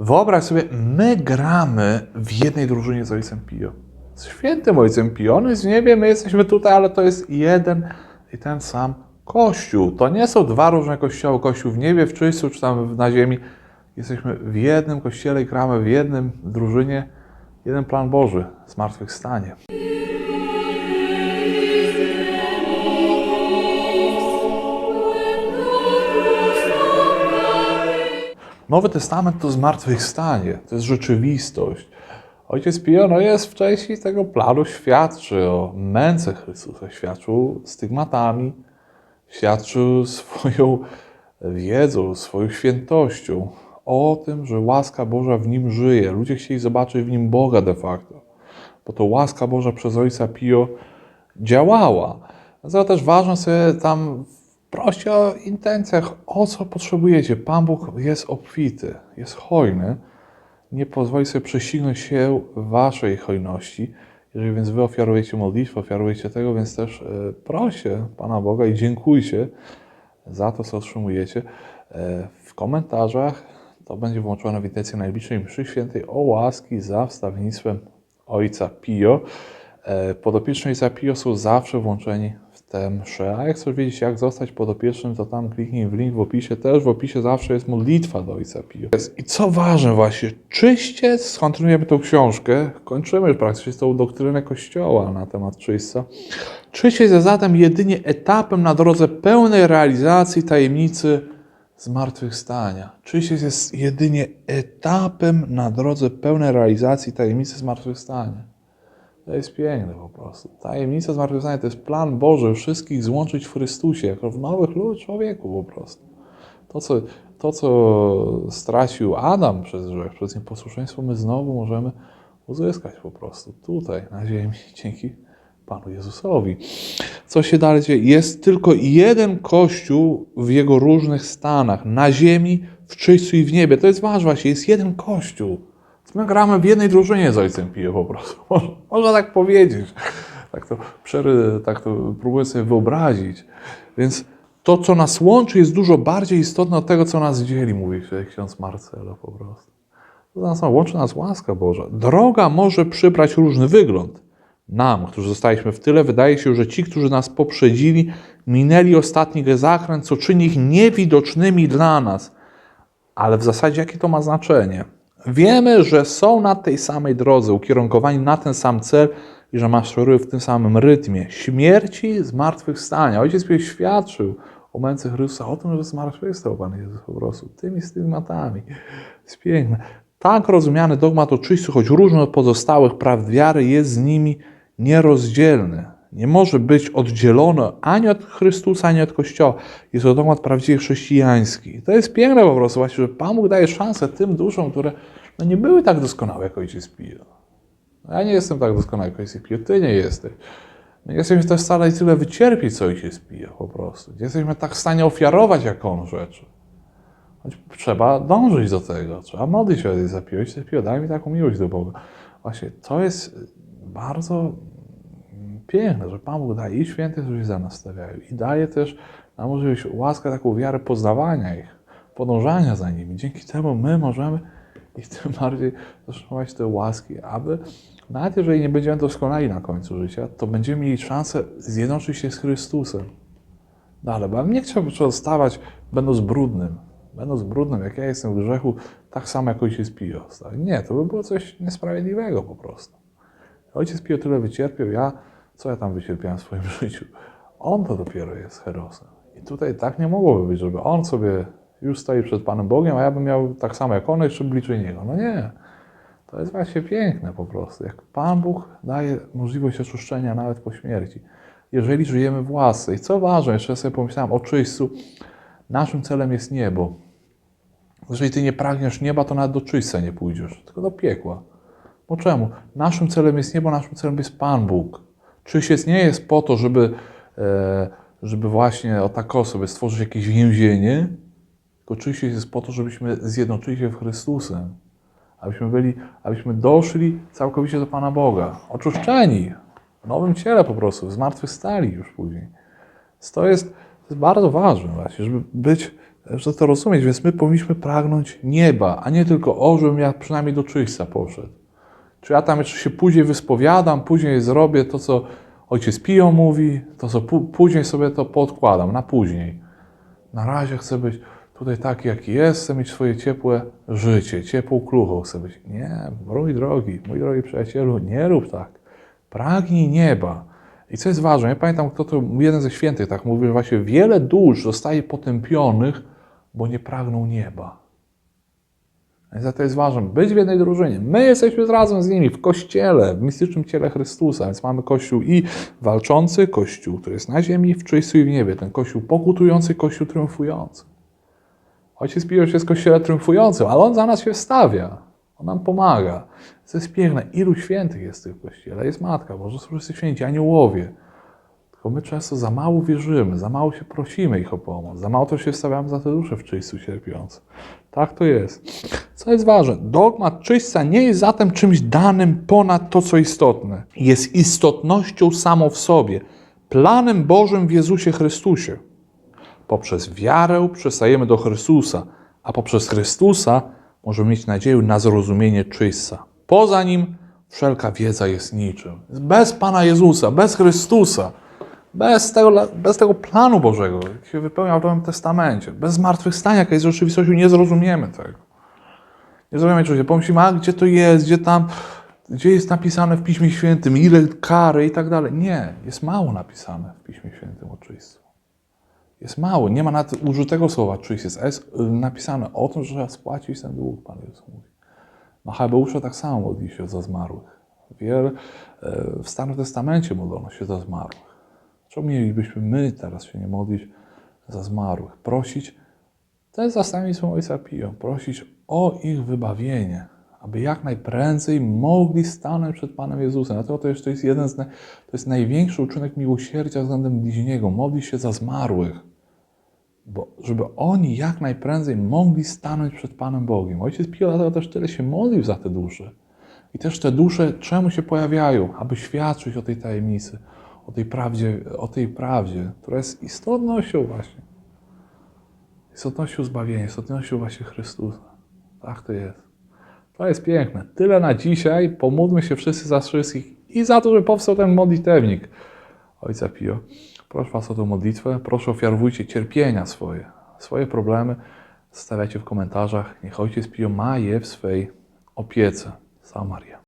Wyobraź sobie, my gramy w jednej drużynie z Ojcem Pio. Z świętym Ojcem Pio. On jest w niebie, my jesteśmy tutaj, ale to jest jeden i ten sam Kościół. To nie są dwa różne kościoły. Kościół w niebie, w czyściu, czy tam na ziemi. Jesteśmy w jednym kościele i gramy w jednym drużynie. Jeden plan Boży, zmartwychwstanie. Nowy Testament to zmartwychwstanie, to jest rzeczywistość. Ojciec Pio no jest w części tego planu świadczy o męce Chrystusa, świadczył stygmatami, świadczył swoją wiedzą, swoją świętością, o tym, że łaska Boża w nim żyje. Ludzie chcieli zobaczyć w nim Boga de facto, bo to łaska Boża przez Ojca Pio działała. Dlatego też ważne sobie tam proście o intencjach, o co potrzebujecie. Pan Bóg jest obfity, jest hojny. Nie pozwoli sobie prześcignąć się waszej hojności. Jeżeli więc wy ofiarujecie modlitwę, ofiarujecie tego, więc też e, proście Pana Boga i dziękujcie za to, co otrzymujecie. E, W komentarzach to będzie włączone w intencję najbliższej mszy świętej o łaski za wstawiennictwem Ojca Pio. E, Podopieczni Ojca Pio są zawsze włączeni tę mszę. A jak chcesz wiedzieć, jak zostać podopiecznym, to tam kliknij w link w opisie. Też w opisie zawsze jest modlitwa do Ojca Pio. I co ważne właśnie, czyście skontynuujemy tą książkę, kończymy już praktycznie tą doktrynę Kościoła na temat czyśćca. Czyście jest zatem jedynie etapem na drodze pełnej realizacji tajemnicy zmartwychwstania. Czyściec jest jedynie etapem na drodze pełnej realizacji tajemnicy zmartwychwstania. To jest piękne po prostu. Tajemnica zmartwychwstania to jest plan Boży wszystkich złączyć w Chrystusie, jako w nowych ludzi, człowieku po prostu. To co, to, co stracił Adam przez grzech, przez nieposłuszeństwo, my znowu możemy uzyskać po prostu tutaj, na ziemi, dzięki Panu Jezusowi. Co się dalej dzieje? Jest tylko jeden Kościół w jego różnych stanach. Na ziemi, w czyśćcu i w niebie. To jest ważne właśnie. Jest jeden Kościół. My gramy w jednej drużynie z Ojcem Pio po prostu. Można, można tak powiedzieć. Tak to, przery, tak to próbuję sobie wyobrazić. Więc to, co nas łączy, jest dużo bardziej istotne od tego, co nas dzieli, mówi ksiądz Marcelo po prostu. To nas łączy nas łaska Boża. Droga może przybrać różny wygląd. Nam, którzy zostaliśmy w tyle, wydaje się, że ci, którzy nas poprzedzili, minęli ostatni zakręt, co czyni ich niewidocznymi dla nas. Ale w zasadzie jakie to ma znaczenie? Wiemy, że są na tej samej drodze, ukierunkowani na ten sam cel i że maszerują w tym samym rytmie. Śmierci, zmartwychwstania. Ojciec Pio świadczył o męce Chrystusa, o tym, że zmartwychwstał Pan Jezus po prostu. Tymi stygmatami. Jest piękne. Tak rozumiany dogmat o czyśćcu, choć różny od pozostałych praw wiary, jest z nimi nierozdzielny. Nie może być oddzielony ani od Chrystusa, ani od Kościoła. Jest to dogmat prawdziwie chrześcijański. To jest piękne po prostu właśnie, że Pan Bóg daje szansę tym duszom, które no nie były tak doskonałe jak Ojciec Pio. Ja nie jestem tak doskonały jak Ojciec Pio, Ty nie jesteś. Nie jesteśmy też w stanie tyle wycierpieć, co Ojciec Pio po prostu. Nie jesteśmy tak w stanie ofiarować jak On rzeczy. Choć trzeba dążyć do tego, trzeba modlić się Ojca Pio. Ojciec Pio, daj mi taką miłość do Boga. Właśnie to jest bardzo piękne, że Pan Bóg daje i święte, którzy za nas stawiają, i daje też nam możliwość, łaskę, taką wiarę poznawania ich, podążania za nimi. Dzięki temu my możemy ich tym bardziej otrzymać te łaski, aby nawet jeżeli nie będziemy doskonali na końcu życia, to będziemy mieli szansę zjednoczyć się z Chrystusem. Bo ja bym nie chciał zostawać, będąc brudnym, będąc brudnym, jak ja jestem w grzechu, tak samo jak ojciec Pio. tak? Nie, to by było coś niesprawiedliwego po prostu. Ojciec Pio tyle wycierpiał, ja, co ja tam wycierpiałem w swoim życiu? On to dopiero jest herosem. I tutaj tak nie mogłoby być, żeby on sobie już stoi przed Panem Bogiem, a ja bym miał tak samo jak on, jeszcze bliżej Niego. No nie. To jest właśnie piękne po prostu. Jak Pan Bóg daje możliwość oczyszczenia nawet po śmierci. Jeżeli żyjemy w łasce. I co ważne, jeszcze sobie pomyślałem o czyśćcu, naszym celem jest niebo. Jeżeli Ty nie pragniesz nieba, to nawet do czyśćca nie pójdziesz, tylko do piekła. Bo czemu? Naszym celem jest niebo, naszym celem jest Pan Bóg. Czyściec nie jest po to, żeby, e, żeby właśnie o tak sobie stworzyć jakieś więzienie, tylko czyściec jest po to, żebyśmy zjednoczyli się w Chrystusem. Abyśmy byli, abyśmy doszli całkowicie do Pana Boga. Oczyszczeni. W nowym ciele po prostu. Zmartwychwstali już później. To jest, to jest bardzo ważne właśnie, żeby być że to rozumieć, więc my powinniśmy pragnąć nieba, a nie tylko, o, żebym ja przynajmniej do czyśćca poszedł. Czy ja tam jeszcze się później wyspowiadam, później zrobię to, co ojciec Pio mówi, to co pó- później sobie to podkładam, na później. Na razie chcę być tutaj taki, jaki jest, mieć swoje ciepłe życie, ciepłą kluchą chcę być. Nie, mój drogi, mój drogi przyjacielu, nie rób tak. Pragnij nieba. I co jest ważne, ja pamiętam, kto to, jeden ze świętych tak mówił, że właśnie wiele dusz zostaje potępionych, bo nie pragną nieba. Więc to jest ważne, być w jednej drużynie. My jesteśmy razem z nimi w kościele, w mistycznym ciele Chrystusa, więc mamy kościół i walczący, kościół, który jest na ziemi, w czyściu i w niebie. Ten kościół pokutujący, kościół triumfujący. Ojciec Pio jest kościele triumfującym, ale on za nas się stawia. On nam pomaga. To jest piękne. Ilu świętych jest w tym kościele? Jest Matka Boża, są wszyscy święci, aniołowie. Tylko my często za mało wierzymy, za mało się prosimy ich o pomoc, za mało też się stawiamy za te dusze w czyśćcu cierpiące. Tak to jest. Co jest ważne, dogmat czyśćca nie jest zatem czymś danym ponad to, co istotne. Jest istotnością samą w sobie, planem Bożym w Jezusie Chrystusie. Poprzez wiarę przystajemy do Chrystusa, a poprzez Chrystusa możemy mieć nadzieję na zrozumienie czyśćca. Poza nim wszelka wiedza jest niczym. Bez Pana Jezusa, bez Chrystusa, bez tego, bez tego planu Bożego, jaki się wypełnia w Nowym Testamencie, bez zmartwychwstania, jaka jest rzeczywistością, nie zrozumiemy tego. Nie zrozumiemy czegoś. Pomyślimy, a gdzie to jest, gdzie tam, gdzie jest napisane w Piśmie Świętym, ile kary i tak dalej. Nie, jest mało napisane w Piśmie Świętym o czyśćcu. Jest mało, nie ma nawet użytego słowa czyść, jest y, napisane o tym, że trzeba spłacić ten dług, Pan Jezus mówi. Machabeusze tak samo modli się za zmarłych. Wiel, y, w Starym Testamencie modlono się za zmarłych. Czemu mielibyśmy my teraz się nie modlić za zmarłych? Prosić, to jest zastępstwo Ojca Pio, prosić o ich wybawienie, aby jak najprędzej mogli stanąć przed Panem Jezusem. Dlatego to jeszcze jest jeden z, to jest największy uczynek miłosierdzia względem bliźniego. Modlić się za zmarłych, bo żeby oni jak najprędzej mogli stanąć przed Panem Bogiem. Ojciec Pio dlatego też tyle się modlił za te dusze. I też te dusze czemu się pojawiają? Aby świadczyć o tej tajemnicy, o tej prawdzie, o tej prawdzie, która jest istotnością właśnie. Istotnością zbawienia, istotnością właśnie Chrystusa. Tak to jest. To jest piękne. Tyle na dzisiaj. Pomódlmy się wszyscy za wszystkich i za to, że powstał ten modlitewnik Ojca Pio. Proszę Was o tę modlitwę. Proszę ofiarowujcie cierpienia swoje, swoje problemy. Stawiajcie w komentarzach. Niech Ojciec Pio ma je w swej opiece. Sama Maria.